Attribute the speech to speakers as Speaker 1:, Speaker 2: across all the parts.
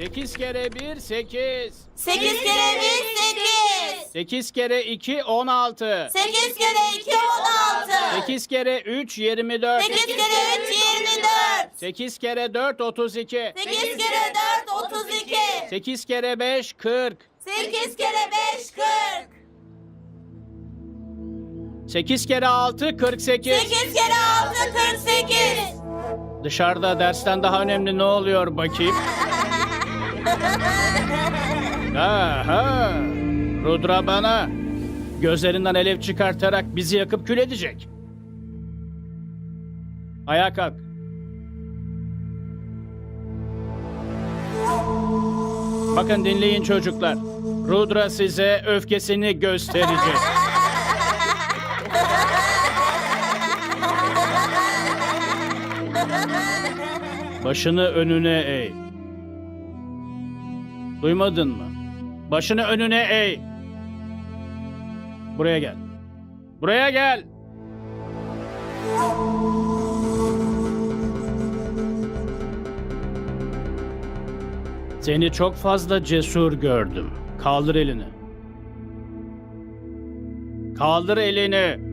Speaker 1: 8 kere 1 8.
Speaker 2: 8 kere 1 8.
Speaker 1: 8 kere 2 16.
Speaker 2: 8 kere 2 16.
Speaker 1: 8 kere 3 24.
Speaker 2: 8 kere 3 24.
Speaker 1: 8 kere 4 32.
Speaker 2: 8 kere 4 32.
Speaker 1: 8 kere 5 40.
Speaker 2: 8 kere 5 40.
Speaker 1: 8 kere 6 48.
Speaker 2: 8 kere 6 48.
Speaker 1: Dışarıda dersten daha önemli ne oluyor bakayım? Aha! Rudra bana gözlerinden alev çıkartarak bizi yakıp kül edecek. Ayağa kalk. Bakın dinleyin çocuklar. Rudra size öfkesini gösterecek. Başını önüne eğ. Duymadın mı? Başını önüne eğ. Buraya gel. Buraya gel. Seni çok fazla cesur gördüm. Kaldır elini. Kaldır elini.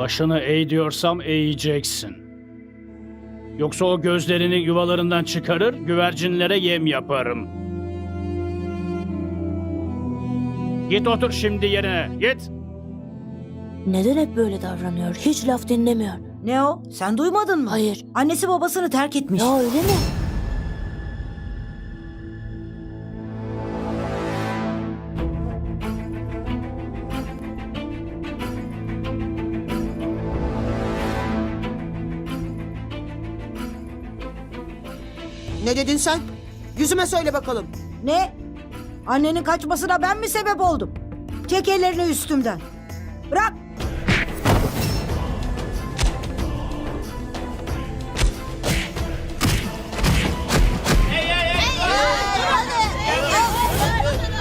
Speaker 1: Başını eğ diyorsam eğeceksin. Yoksa o gözlerini yuvalarından çıkarır, güvercinlere yem yaparım. Git otur şimdi yerine, git.
Speaker 3: Neden hep böyle davranıyor? Hiç laf dinlemiyor.
Speaker 4: Ne o? Sen duymadın mı?
Speaker 3: Hayır.
Speaker 4: Annesi babasını terk etmiş.
Speaker 3: Ya öyle mi?
Speaker 5: Ne dedin sen? Yüzüme söyle bakalım.
Speaker 4: Ne? Annenin kaçmasına ben mi sebep oldum? Çek ellerini üstümden. Bırak.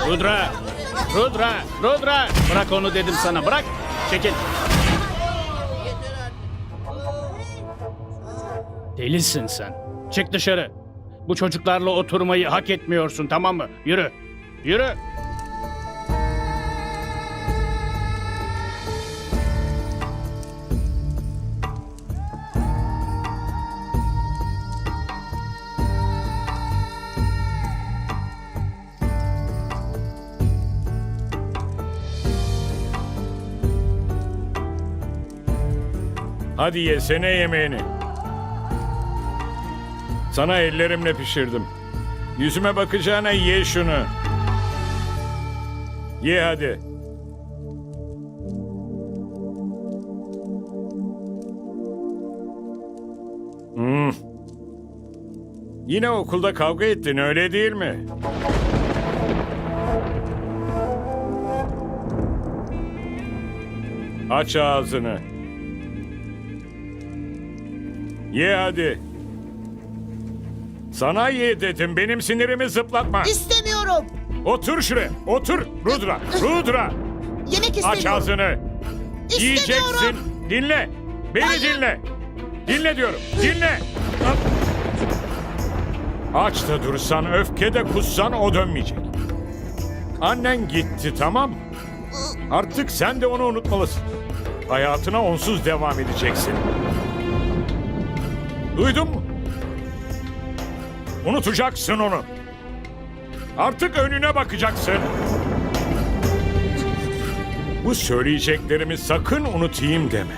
Speaker 1: Rudra, Rudra, Rudra. Bırak onu dedim sana, bırak. Çekil. Delisin sen. Çık dışarı. Bu çocuklarla oturmayı hak etmiyorsun, tamam mı? Yürü, yürü.
Speaker 6: Hadi yesene yemeğini. Sana ellerimle pişirdim. Yüzüme bakacağına ye şunu. Ye hadi. Hmm. Yine okulda kavga ettin öyle değil mi? Aç ağzını. Ye hadi. Sana ye dedim. Benim sinirimi zıplatma.
Speaker 5: İstemiyorum.
Speaker 6: Otur şuraya. Otur. Rudra. Rudra.
Speaker 5: Yemek
Speaker 6: Aç
Speaker 5: istemiyorum.
Speaker 6: ağzını. Yiyeceksin. Dinle. Beni
Speaker 5: Hayır.
Speaker 6: dinle. Dinle diyorum. Dinle. Aç da dursan, öfke de kussan o dönmeyecek. Annen gitti tamam mı? Artık sen de onu unutmalısın. Hayatına onsuz devam edeceksin. Duydun mu? Unutacaksın onu. Artık önüne bakacaksın. Bu söyleyeceklerimi sakın unutayım deme.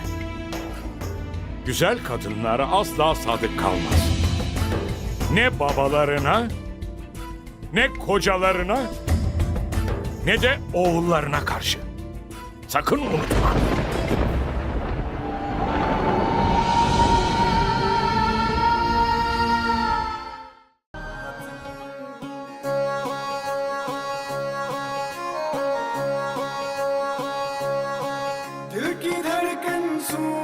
Speaker 6: Güzel kadınlara asla sadık kalmaz. Ne babalarına, ne kocalarına, ne de oğullarına karşı. Sakın unutma.
Speaker 7: soon.